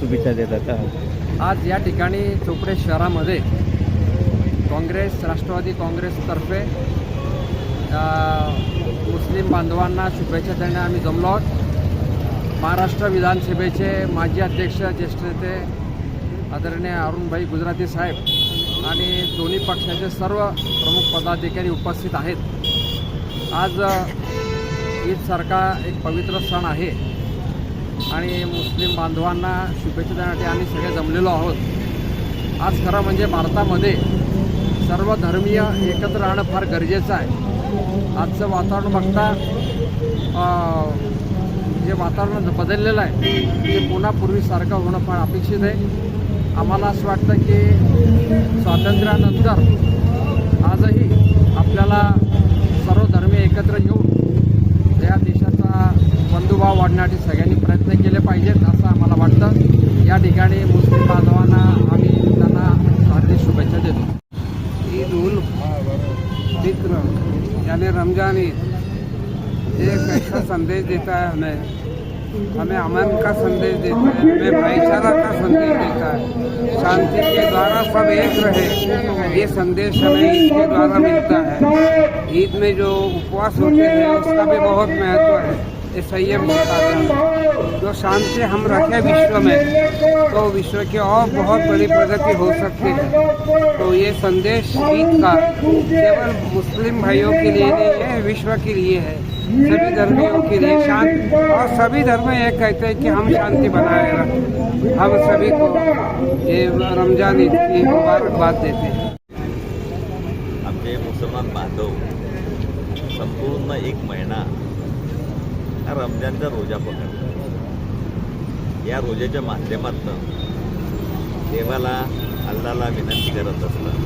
शुभेच्छा देतात. आज या ठिकाणी चोपडे शहरामध्ये काँग्रेस राष्ट्रवादी काँग्रेसतर्फे मुस्लिम बांधवांना शुभेच्छा देणे आम्ही जमलो आहोत. महाराष्ट्र विधानसभेचे माजी अध्यक्ष ज्येष्ठ नेते आदरणीय अरुणभाई गुजराती साहेब आणि दोन्ही पक्षाचे सर्व प्रमुख पदाधिकारी उपस्थित आहेत. आज ईद ईदसारखा एक पवित्र सण आहे. आणि मुस्लिम बांधवांना शुभेच्छा देण्यासाठी आम्ही सगळे जमलेलो आहोत. आज खरं म्हणजे भारतामध्ये सर्व धर्मीय एकत्र राहणं फार गरजेचं आहे. आजचं वातावरण बघता जे वातावरण बदललेलं आहे ते पुन्हा पूर्वीसारखं होणं फार अपेक्षित आहे. आम्हाला असं वाटतं की स्वातंत्र्यानंतर आजही आपल्याला सर्व धर्मीय एकत्र येऊन या देशाचा बंधुभाव वाढण्यासाठी सगळ्या या मुस्लिम हार्दिक शुभेच्छा देतो. ईद उल फित्र यानी रमज़ान ईद एक ऐसा संदेश देता है हमें। हमें अमन का संदेश देता है, हमें भाईचारा का संदेश देता है। शांति के द्वारा सब एक रहे, ये संदेश हमें ईद के द्वारा मिलता है। ईद में जो उपवास होते हैं, उसका भी बहुत महत्व है। ये संयम सिखाता है। जो शांति हम रखें विश्व में तो विश्व की और बहुत बड़ी प्रगति हो सकती है। तो ये संदेश ईद का केवल मुस्लिम भाइयों के लिए नहीं है विश्व के लिए है। सभी धर्मियों के लिए शांति, और सभी धर्म ये कहते हैं कि हम शांति बनाए रखें। हम सभी को ये रमज़ान ईद की मुबारकबाद देते हैं। मुसलमान बांधव, संपूर्ण एक महिना हा रमजानचा रोजा पकडला या रोजाच्या माध्यमातून देवाला अल्लाला विनंती करत असतात.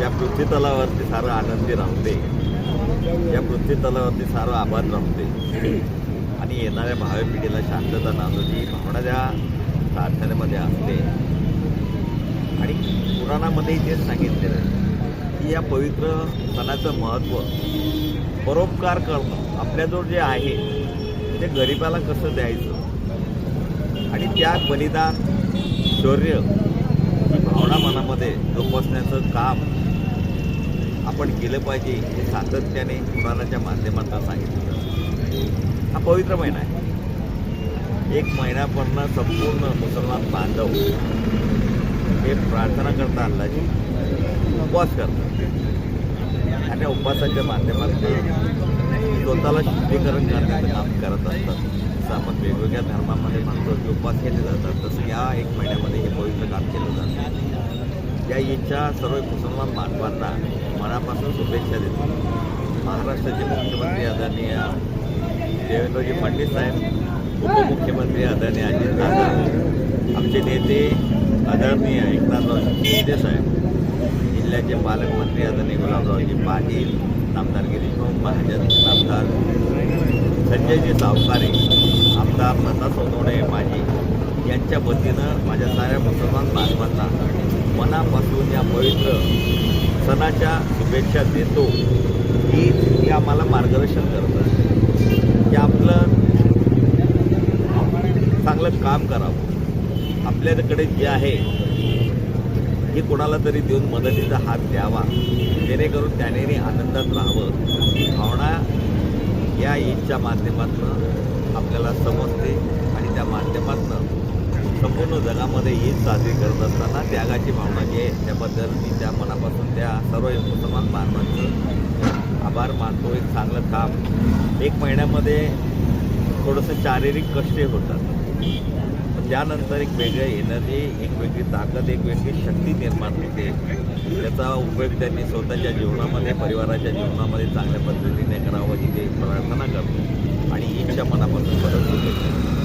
या पृथ्वीतलावरती सारं आनंदी राहते या पृथ्वीतलावरती सारं आभार राहते आणि येणाऱ्या भावी पिढीला शांतता नांदो भावना ज्या प्रार्थनेमध्ये असते. आणि पुराणामध्येही तेच सांगितलेलं आहे. की या पवित्र सणाचं महत्त्व परोपकार करणं आपल्याजवळ जे आहे ते गरिबाला कसं द्यायचं? आणि त्याग बलिदान शौर्य ही भावना मनामध्ये जोपासण्याचं काम आपण केलं पाहिजे हे सातत्याने पुराणाच्या माध्यमातून सांगितलं. हा पवित्र महिना आहे. एक महिन्यापर्यंत संपूर्ण मुसलमान बांधव हे प्रार्थना करता अल्लाची उपवास करतात. आणि उपवासाच्या माध्यमातून स्वतःला शुद्धीकरण करण्याचं काम करत असतात. जसं आपण वेगवेगळ्या धर्मामध्ये म्हणतो की उपवास केले जातात तसं या एक महिन्यामध्ये हे पवित्र काम केलं जातं. या ईदच्या सर्व मुसलमान बांधवांना मनापासून शुभेच्छा देतो महाराष्ट्राचे मुख्यमंत्री आदरणीय देवेंद्रजी फडणवीस साहेब उपमुख्यमंत्री आदरणीय अजितदादा आमचे नेते आदरणीय एकनाथराव शिंदे साहेब जिल्ह्याचे पालकमंत्री आदरणीय गुलाबरावजी पाटील आमदार गिरीशभाऊ महाजन आमदार संजयजी सावकारे आमदार लता सोनवणे माजी यांच्या वतीनं माझ्या साऱ्या मुसलमान बांधवांना मनापासून या पवित्र सणाच्या शुभेच्छा देतो. की ते आम्हाला मार्गदर्शन करतं. की आपलं चांगलं काम करावं. आपल्याकडे जे आहे हे कोणाला तरी देऊन मदतीचा हात द्यावा. जेणेकरून त्याने आनंदात राहावं. ही भावना या ईदच्या माध्यमातून आपल्याला समजते आणि त्या माध्यमातून संपूर्ण जगामध्ये ईद साजरी करत असताना त्यागाची भावना जी आहे त्याबद्दल मी त्या मनापासून त्या सर्व मुसलमान बांधवांचं आभार मानतो. एक चांगलं काम. एक महिन्यामध्ये थोडंसं शारीरिक कष्ट होतात. त्यानंतर एक वेगळं एनर्जी एक वेगळी ताकद एक वेगळी शक्ती निर्माण होते. त्याचा उपयोग त्यांनी स्वतःच्या जीवनामध्ये परिवाराच्या जीवनामध्ये चांगल्या पद्धतीने करावं ही ते प्रार्थना करतो. आणि इच्छा मनापासून परत होते.